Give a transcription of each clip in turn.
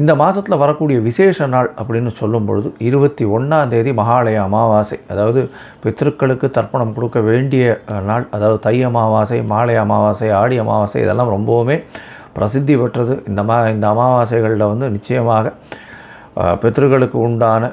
இந்த மாதத்தில் வரக்கூடிய விசேஷ நாள் அப்படின்னு சொல்லும் பொழுது இருபத்தி ஒன்றாம் தேதி மகாலய அமாவாசை. அதாவது பித்திருக்களுக்கு தர்ப்பணம் கொடுக்க வேண்டிய நாள். அதாவது தை அமாவாசை மாலை அமாவாசை ஆடி அமாவாசை இதெல்லாம் ரொம்பவுமே பிரசித்தி பெற்றது. இந்த மா இந்த அமாவாசைகளில் வந்து நிச்சயமாக பித்திருக்களுக்கு உண்டான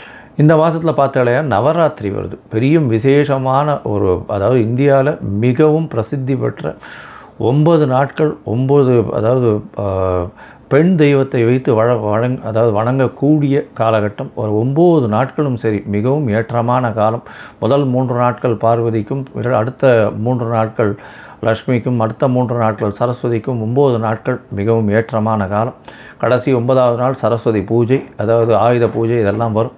இந்த மாதத்தில் பார்த்தாலே நவராத்திரி வருது. பெரிய விசேஷமான ஒரு அதாவது இந்தியாவில் மிகவும் பிரசித்தி பெற்ற ஒன்பது நாட்கள் ஒம்பது அதாவது பெண் தெய்வத்தை வைத்து வழ வழங் அதாவது வணங்கக்கூடிய காலகட்டம். ஒரு ஒம்பது நாட்களும் சரி மிகவும் ஏற்றமான காலம். முதல் மூன்று நாட்கள் பார்வதிக்கும் அடுத்த மூன்று நாட்கள் லக்ஷ்மிக்கும் அடுத்த மூன்று நாட்கள் சரஸ்வதிக்கும் ஒம்பது நாட்கள் மிகவும் ஏற்றமான காலம். கடைசி ஒன்பதாவது நாள் சரஸ்வதி பூஜை அதாவது ஆயுத பூஜை இதெல்லாம் வரும்.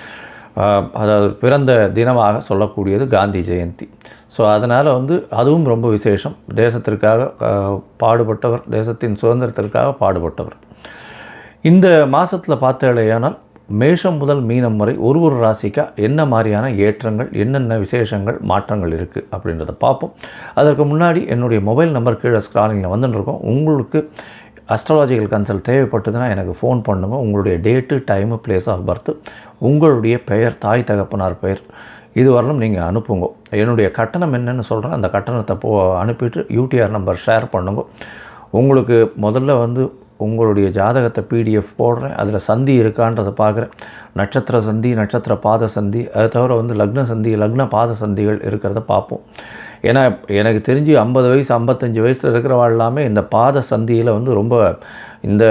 அதாவது பிறந்த தினமாக சொல்லக்கூடியது காந்தி ஜெயந்தி. ஸோ அதனால் வந்து அதுவும் ரொம்ப விசேஷம். தேசத்திற்காக பாடுபட்டவர் தேசத்தின் சுதந்திரத்திற்காக பாடுபட்டவர். இந்த மாதத்தில் பார்த்தாலேயானால் மேஷம் முதல் மீனம் வரை ஒரு ஒரு ராசிக்கா என்ன மாதிரியான ஏற்றங்கள் என்னென்ன விசேஷங்கள் மாற்றங்கள் இருக்குது அப்படின்றத பார்ப்போம். அதற்கு முன்னாடி என்னுடைய மொபைல் நம்பர் கீழே ஸ்க்ராலிங்கில் வந்துட்டுருக்கோம் உங்களுக்கு அஸ்ட்ராலஜிக்கல் கன்சல்ட் தேவைப்பட்டதுன்னா எனக்கு ஃபோன் பண்ணுங்கள் உங்களுடைய date time place of birth உங்களுடைய பெயர் தாய் தகப்பனார் பெயர். இது வரலும் நீங்கள் அனுப்புங்க. என்னுடைய கட்டணம் என்னன்னு சொல்கிறேன் அந்த கட்டணத்தை போ அனுப்பிட்டு யூடிஆர் நம்பர் ஷேர் பண்ணுங்க. உங்களுக்கு முதல்ல வந்து உங்களுடைய ஜாதகத்தை பிடிஎஃப் போடுறேன். அதில் சந்தி இருக்கான்றதை பார்க்குறேன். நட்சத்திர சந்தி நட்சத்திர பாத சந்தி அது தவிர வந்து லக்ன சந்தி லக்ன பாத சந்திகள் இருக்கிறத பார்ப்போம். ஏன்னா எனக்கு தெரிஞ்சு ஐம்பது வயசு ஐம்பத்தஞ்சு வயசில் இருக்கிறவா எல்லாமே இந்த பாத சந்தியில் வந்து ரொம்ப இந்த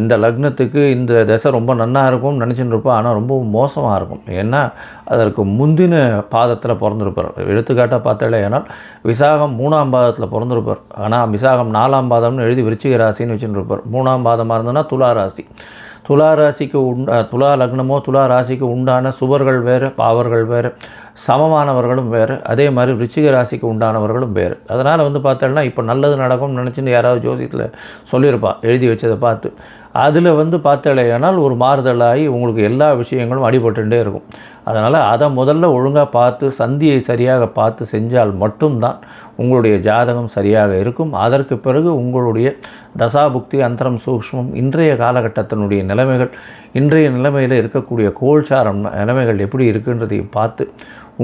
இந்த லக்னத்துக்கு இந்த தசை ரொம்ப நன்னா இருக்கும்னு நினச்சிட்டு இருப்போம் ஆனால் ரொம்ப மோசமாக இருக்கும். ஏன்னா அதற்கு முந்தின பாதத்தில் பிறந்திருப்பார். எடுத்துக்காட்டாக பார்த்தாலே ஏன்னால் விசாகம் மூணாம் பாதத்தில் பிறந்திருப்பார். ஆனால் விசாகம் நாலாம் பாதம்னு எழுதி விருச்சிக ராசின்னு வச்சுட்டு இருப்பார். மூணாம் பாதமாக இருந்ததுன்னா துலா ராசி. துலா ராசிக்கு உண்டா துலா லக்னமோ துலா ராசிக்கு உண்டான சுவர்கள் வேறு பாவர்கள் வேறு சமமானவர்களும் வேறு அதே மாதிரி ரிச்சிக ராசிக்கு உண்டானவர்களும் வேறு. அதனால் வந்து பார்த்தோன்னா இப்போ நல்லது நடக்கும்னு நினச்சின்னு யாராவது ஜோசியத்தில் சொல்லியிருப்பா எழுதி வச்சதை பார்த்து. அதில் வந்து பார்த்தலையானால் ஒரு மாறுதலாகி உங்களுக்கு எல்லா விஷயங்களும் அடிபட்டுட்டே இருக்கும். அதனால் அதை முதல்ல ஒழுங்காக பார்த்து சந்தியை சரியாக பார்த்து செஞ்சால் மட்டும்தான் உங்களுடைய ஜாதகம் சரியாக இருக்கும். அதற்கு பிறகு உங்களுடைய தசாபுக்தி அந்தரம் சூக்ஷ்மம் இன்றைய காலகட்டத்தினுடைய நிலைமைகள் இன்றைய நிலைமையில் இருக்கக்கூடிய கோல்சாரம் நிலைமைகள் எப்படி இருக்குன்றதையும் பார்த்து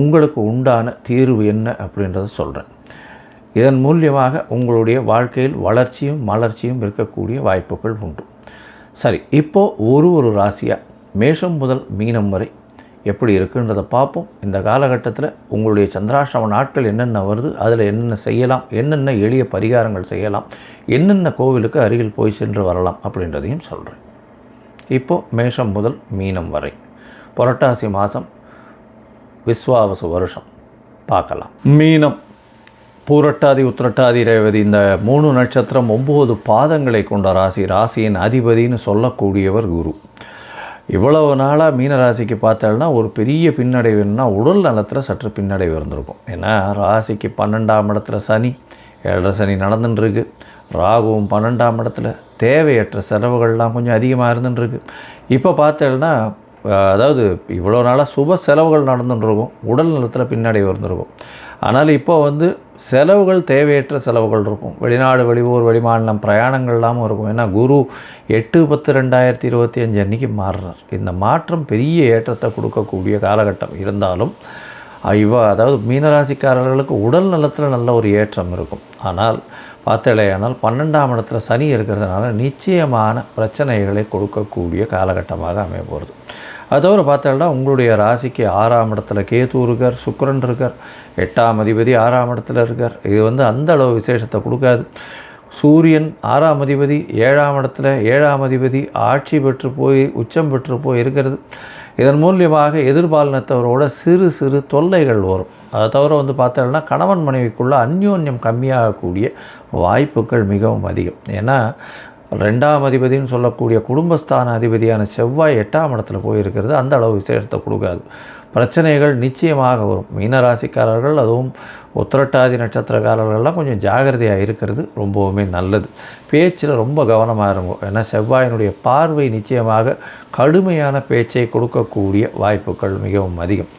உங்களுக்கு உண்டான தீர்வு என்ன அப்படின்றத சொல்கிறேன் இதன் மூலியமாக உங்களுடைய வாழ்க்கையில் வளர்ச்சியும் மலர்ச்சியும் இருக்கக்கூடிய வாய்ப்புகள் உண்டு. சரி இப்போது ஒரு ஒரு ராசியாக மேஷம் முதல் மீனம் வரை எப்படி இருக்குன்றதை பார்ப்போம். இந்த காலகட்டத்தில் உங்களுடைய சந்திராஷ்டம நாட்கள் என்னென்ன வருது அதில் என்னென்ன செய்யலாம் என்னென்ன எளிய பரிகாரங்கள் செய்யலாம் என்னென்ன கோவிலுக்கு அருகில் போய் சென்று வரலாம் அப்படின்றதையும் சொல்கிறேன் இப்போது மேஷம் முதல் மீனம் வரை புரட்டாசி மாதம் விஸ்வாவசு வருஷம் பார்க்கலாம். மீனம். பூரட்டாதி உத்திரட்டாதி ரேவதி இந்த மூணு நட்சத்திரம் ஒம்பது பாதங்களை கொண்ட ராசி. ராசியின் அதிபதின்னு சொல்லக்கூடியவர் குரு. இவ்வளவு நாளாக மீனராசிக்கு பார்த்தோம்னா ஒரு பெரிய பின்னடைவுன்னா உடல் நலத்தில் சற்று பின்னடைவு இருந்திருக்கும். ஏன்னா ராசிக்கு பன்னெண்டாம் இடத்துல சனி ஏழரை சனி நடந்துட்டுருக்கு. ராகுவும் பன்னெண்டாம் இடத்துல தேவையற்ற செலவுகள்லாம் கொஞ்சம் அதிகமாக இருந்துட்டுருக்கு. இப்போ பார்த்தேன்னா அதாவது இவ்வளோ நாளாக சுப செலவுகள் நடந்துட்டுருக்கும். உடல் நலத்தில் பின்னடைவு இருந்திருக்கும். ஆனால் இப்போ வந்து செலவுகள் தேவையற்ற செலவுகள் இருக்கும். வெளிநாடு வெளியூர் வெளிமாநிலம் பிரயாணங்கள்லாமும் இருக்கும். ஏன்னா குரு எட்டு பத்து ரெண்டாயிரத்தி இருபத்தி அஞ்சு அன்றைக்கி மாறுறார். இந்த மாற்றம் பெரிய ஏற்றத்தை கொடுக்கக்கூடிய காலகட்டம். இருந்தாலும் இவ அதாவது மீனராசிக்காரர்களுக்கு உடல் நலத்தில் நல்ல ஒரு ஏற்றம் இருக்கும். ஆனால் பார்த்தலையானால் பன்னெண்டாம் இடத்துல சனி இருக்கிறதுனால நிச்சயமான பிரச்சனைகளை கொடுக்கக்கூடிய காலகட்டமாக அமைய போகிறது அது தவிர பார்த்தோம்னா உங்களுடைய ராசிக்கு ஆறாம் இடத்துல கேது இருக்கார் சுக்கரன் இருக்கார். எட்டாம் அதிபதி ஆறாம் இடத்துல இருக்கார். இது வந்து அந்த அளவு விசேஷத்தை கொடுக்காது. சூரியன் ஆறாம் அதிபதி ஏழாம் இடத்துல ஏழாம் அதிபதி ஆட்சி பெற்று போய் உச்சம் பெற்று போய் இருக்கிறது. இதன் மூலியமாக எதிர்பாலினத்தவரோட சிறு சிறு தொல்லைகள் வரும். அதை தவிர வந்து பார்த்தோம்னா கணவன் மனைவிக்குள்ள அந்யோன்யம் கம்மியாகக்கூடிய வாய்ப்புகள் மிகவும் அதிகம். ஏன்னா ரெண்டாம் அதிபதின்னு சொல்லக்கூடிய குடும்பஸ்தான அதிபதியான செவ்வாய் எட்டாம் இடத்துல போயிருக்கிறது. அந்த அளவு விசேஷத்தை கொடுக்காது. பிரச்சனைகள் நிச்சயமாக வரும். மீனராசிக்காரர்கள் அதுவும் உத்திரட்டாதி நட்சத்திரக்காரர்கள்லாம் கொஞ்சம் ஜாகிரதையாக இருக்கிறது ரொம்பவுமே நல்லது. பேச்சில் ரொம்ப கவனமாக இருக்கும் ஏன்னா செவ்வாயினுடைய பார்வை நிச்சயமாக கடுமையான பேச்சை கொடுக்கக்கூடிய வாய்ப்புகள் மிகவும் அதிகம்.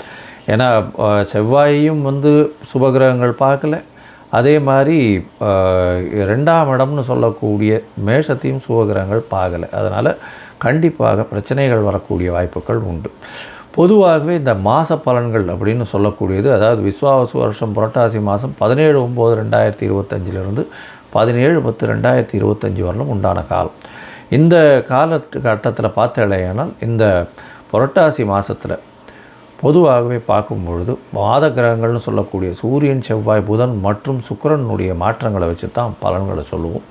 ஏன்னா செவ்வாயையும் வந்து சுபகிரகங்கள் பார்க்கல. அதே மாதிரி ரெண்டாம் இடம்னு சொல்லக்கூடிய மேஷத்தையும் சுபகிரகங்கள் பார்க்கல. அதனால் கண்டிப்பாக பிரச்சனைகள் வரக்கூடிய வாய்ப்புகள் உண்டு. பொதுவாகவே இந்த மாத பலன்கள் அப்படின்னு சொல்லக்கூடியது அதாவது விஸ்வாவசு வருஷம் புரட்டாசி மாதம் பதினேழு ஒம்பது ரெண்டாயிரத்தி இருபத்தஞ்சிலிருந்து பதினேழு பத்து ரெண்டாயிரத்தி இருபத்தஞ்சி வரலும் உண்டான காலம். இந்த கால கட்டத்தில் பார்த்தாலேயானால் இந்த புரட்டாசி மாதத்தில் பொதுவாகவே பார்க்கும் பொழுது மாத கிரகங்கள்னு சொல்லக்கூடிய சூரியன் செவ்வாய் புதன் மற்றும் சுக்கிரனுடைய மாற்றங்களை வச்சு தான் பலன்களை சொல்லுவோம்.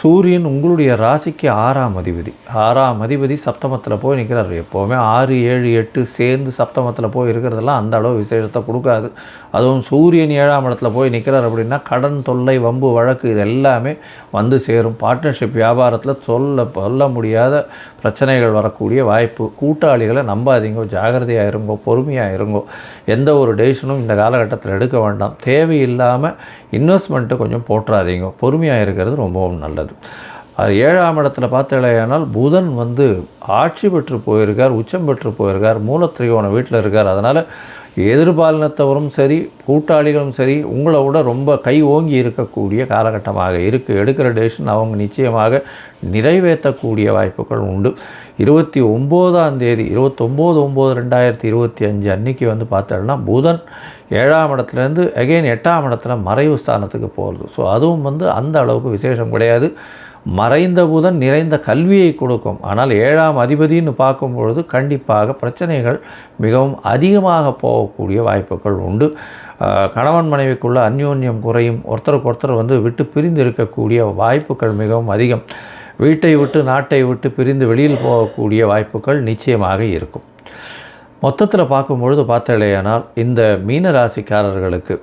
சூரியன் உங்களுடைய ராசிக்கு ஆறாம் அதிபதி. ஆறாம் அதிபதி சப்தமத்தில் போய் நிற்கிறார் எப்போவுமே ஆறு ஏழு எட்டு சேர்ந்து சப்தமத்தில் போய் இருக்கிறதெல்லாம் அந்த அளவு விசேஷத்தை கொடுக்காது. அதுவும் சூரியன் ஏழாம் இடத்துல போய் நிற்கிறார் அப்படின்னா கடன் தொல்லை வம்பு வழக்கு இது எல்லாமே வந்து சேரும். பார்ட்னர்ஷிப் வியாபாரத்தில் சொல்ல சொல்ல முடியாத பிரச்சனைகள் வரக்கூடிய வாய்ப்பு. கூட்டாளிகளை நம்பாதீங்க ஜாகிரதையாக இருங்கோ பொறுமையாக இருங்கோ. எந்த ஒரு டெசிஷனும் இந்த காலகட்டத்தில் எடுக்க வேண்டாம். தேவையில்லாமல் இன்வெஸ்ட்மெண்ட்டு கொஞ்சம் போட்டுறாதீங்க பொறுமையாக இருக்கிறது ரொம்பவும் நல்லது. அது ஏழாம் இடத்துல பார்த்தலையானால் புதன் வந்து ஆட்சி பெற்று போயிருக்கார் உச்சம் பெற்று போயிருக்கார் மூலத்திரிகோணம் வீட்டில் இருக்கார். அதனால் எதிர்பாலினத்தவரும் சரி கூட்டாளிகளும் சரி உங்களை விட ரொம்ப கை ஓங்கி இருக்கக்கூடிய காலகட்டமாக இருக்குது எடுக்கிற டெசிஷன் அவங்க நிச்சயமாக நிறைவேற்றக்கூடிய வாய்ப்புகள் உண்டு. இருபத்தி ஒம்போதாம் தேதி இருபத்தொம்போது ஒம்பது ரெண்டாயிரத்தி இருபத்தி அஞ்சு அன்னைக்கு வந்து பார்த்தோம்னா புதன் ஏழாம் இடத்துலேருந்து அகைன் எட்டாம் இடத்துல மறைவு ஸ்தானத்துக்கு போகிறது ஸோ அதுவும் வந்து அந்த அளவுக்கு விசேஷம் கிடையாது. மறைந்த புதன் நிறைந்த கல்வியை கொடுக்கும். ஆனால் ஏழாம் அதிபதின்னு பார்க்கும் பொழுது கண்டிப்பாக பிரச்சனைகள் மிகவும் அதிகமாக போகக்கூடிய வாய்ப்புகள் உண்டு. கணவன் மனைவிக்குள்ள அந்யோன்யம் குறையும். ஒருத்தருக்கு ஒருத்தர் வந்து விட்டு பிரிந்து இருக்கக்கூடிய வாய்ப்புகள் மிகவும் அதிகம். வீட்டை விட்டு நாட்டை விட்டு பிரிந்து வெளியில் போகக்கூடிய வாய்ப்புகள் நிச்சயமாக இருக்கும். மொத்தத்தில் பார்க்கும்பொழுது பார்த்தாலேயானால் இந்த மீன ராசிக்காரர்களுக்கு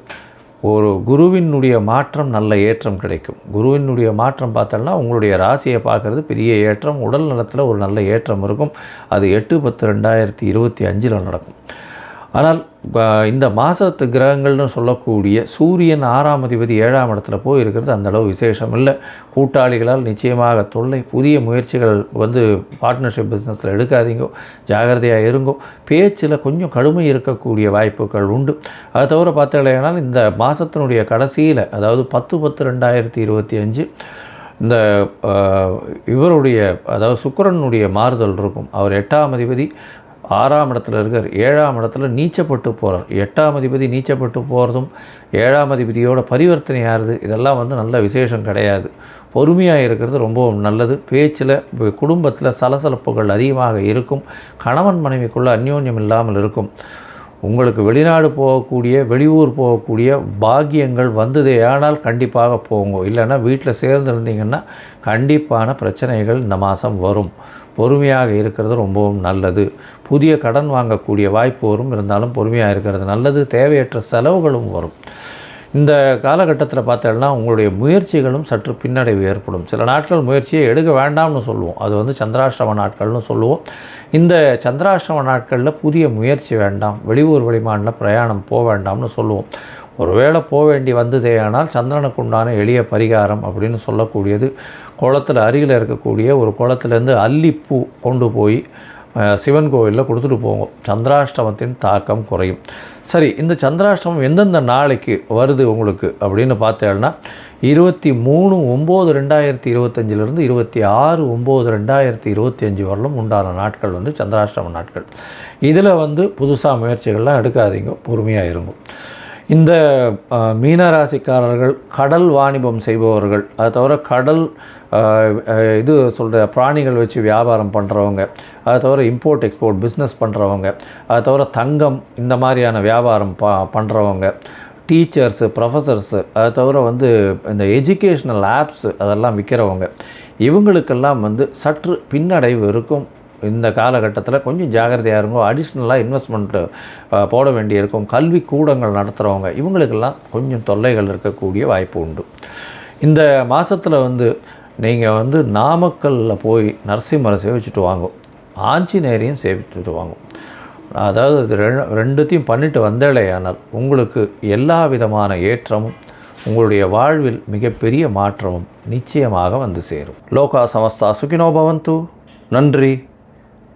ஒரு குருவினுடைய மாற்றம் நல்ல ஏற்றம் கிடைக்கும். குருவினுடைய மாற்றம் பார்த்தோம்னா உங்களுடைய ராசியை பார்க்குறது பெரிய ஏற்றம் உடல் நலத்தில் ஒரு நல்ல ஏற்றம் இருக்கும். அது எட்டு பத்து ரெண்டாயிரத்தி இருபத்தி அஞ்சில் நடக்கும். ஆனால் இந்த மாதத்து கிரகங்கள்னு சொல்லக்கூடிய சூரியன் ஆறாம் அதிபதி ஏழாம் இடத்துல போய் இருக்கிறது அந்த அளவு விசேஷம் இல்லை. கூட்டாளிகளால் நிச்சயமாக தொல்லை புதிய முயற்சிகள் வந்து பார்ட்னர்ஷிப் பிஸ்னஸில் எடுக்காதீங்க ஜாகிரதையாக இருங்கோ. பேச்சில் கொஞ்சம் கடுமை இருக்கக்கூடிய வாய்ப்புகள் உண்டு. அதை தவிர பார்த்தாலேனால் இந்த மாதத்தினுடைய கடைசியில் அதாவது பத்து பத்து ரெண்டாயிரத்தி இருபத்தி அஞ்சு இந்த இவருடைய அதாவது சுக்கிரனுடைய மாறுதல் இருக்கும். அவர் எட்டாம் அதிபதி ஆறாம் இடத்துல இருக்கார். ஏழாம் இடத்துல நீச்சப்பட்டு போகிறார் எட்டாம் அதிபதி நீச்சப்பட்டு போகிறதும் ஏழாம் அதிபதியோட பரிவர்த்தனை ஆறுது இதெல்லாம் வந்து நல்ல விசேஷம் கிடையாது. பொறுமையாக இருக்கிறது ரொம்பவும் நல்லது. பேச்சில் குடும்பத்தில் சலசலப்புகள் அதிகமாக இருக்கும். கணவன் மனைவிக்குள்ளே அந்யோன்யம் இல்லாமல் இருக்கும். உங்களுக்கு வெளிநாடு போகக்கூடிய வெளியூர் போகக்கூடிய பாக்கியங்கள் வந்தது. ஆனால் கண்டிப்பாக போங்க. இல்லைன்னா வீட்டில் சேர்ந்துருந்தீங்கன்னா கண்டிப்பான பிரச்சனைகள் இந்த மாதம் வரும். பொறுமையாக இருக்கிறது ரொம்பவும் நல்லது. புதிய கடன் வாங்கக்கூடிய வாய்ப்பு வரும். இருந்தாலும் பொறுமையாக இருக்கிறது நல்லது. தேவையற்ற செலவுகளும் வரும். இந்த காலகட்டத்தில் பார்த்தோம்னா உங்களுடைய முயற்சிகளும் சற்று பின்னடைவு ஏற்படும். சில நாட்கள் முயற்சியை எடுக்க வேண்டாம்னு சொல்லுவோம். அது வந்து சந்திராஷ்டம நாட்கள்னு சொல்லுவோம். இந்த சந்திராஷ்டம நாட்களில் புதிய முயற்சி வேண்டாம் வெளியூர் வெளிமாநில பிரயாணம் போக வேண்டாம்னு சொல்லுவோம். ஒருவேளை போக வேண்டி வந்ததே ஆனால் சந்திரனுக்கு உண்டான எளிய பரிகாரம் அப்படின்னு சொல்லக்கூடியது குளத்தில் அருகில் இருக்கக்கூடிய ஒரு குளத்துலேருந்து அல்லிப்பூ கொண்டு போய் சிவன் கோவிலில் கொடுத்துட்டு போங்க. சந்திராஷ்டமத்தின் தாக்கம் குறையும். சரி இந்த சந்திராஷ்டமம் எந்தெந்த நாளைக்கு வருது உங்களுக்கு அப்படின்னு பார்த்தேன்னா இருபத்தி மூணு ஒம்பது ரெண்டாயிரத்தி இருபத்தஞ்சிலிருந்து இருபத்தி ஆறு ஒம்பது ரெண்டாயிரத்தி இருபத்தி அஞ்சு வரலும் உண்டான நாட்கள் வந்து சந்திராஷ்டம நாட்கள். இதில் வந்து புதுசாக முயற்சிகள்லாம் எடுக்காதீங்க பொறுமையாக இருங்க. இந்த மீனராசிக்காரர்கள் கடல் வாணிபம் செய்பவர்கள் அது தவிர கடல் இது சொல்கிற பிராணிகள் வச்சு வியாபாரம் பண்ணுறவங்க அது தவிர இம்போர்ட் எக்ஸ்போர்ட் பிஸ்னஸ் பண்ணுறவங்க அது தவிர தங்கம் இந்த மாதிரியான வியாபாரம் ப பண்ணுறவங்க டீச்சர்ஸு ப்ரொஃபஸர்ஸு அது தவிர வந்து இந்த எஜுகேஷ்னல் ஆப்ஸு அதெல்லாம் விற்கிறவங்க இவங்களுக்கெல்லாம் வந்து சற்று பின்னடைவு இருக்கும். இந்த காலகட்டத்தில் கொஞ்சம் ஜாகிரதையாக இருக்கும் அடிஷ்னலாக இன்வெஸ்ட்மெண்ட்டு போட வேண்டியிருக்கும் கல்வி கூடங்கள் நடத்துகிறவங்க இவங்களுக்கெல்லாம் கொஞ்சம் தொல்லைகள் இருக்கக்கூடிய வாய்ப்பு உண்டு. இந்த மாதத்தில் வந்து நீங்கள் வந்து நாமக்கல்லில் போய் நரசிம்மரை சேவிச்சுட்டு வாங்கும் ஆஞ்சநேயரையும் சேவிச்சுட்டு வாங்கும் அதாவது இது ரெண்டு ரெண்டுத்தையும் பண்ணிட்டு வந்தேலையானால் உங்களுக்கு எல்லா விதமான ஏற்றமும் உங்களுடைய வாழ்வில் மிகப்பெரிய மாற்றமும் நிச்சயமாக வந்து சேரும். லோகா சமஸ்தா சுகினோ பவந்து. நன்றி.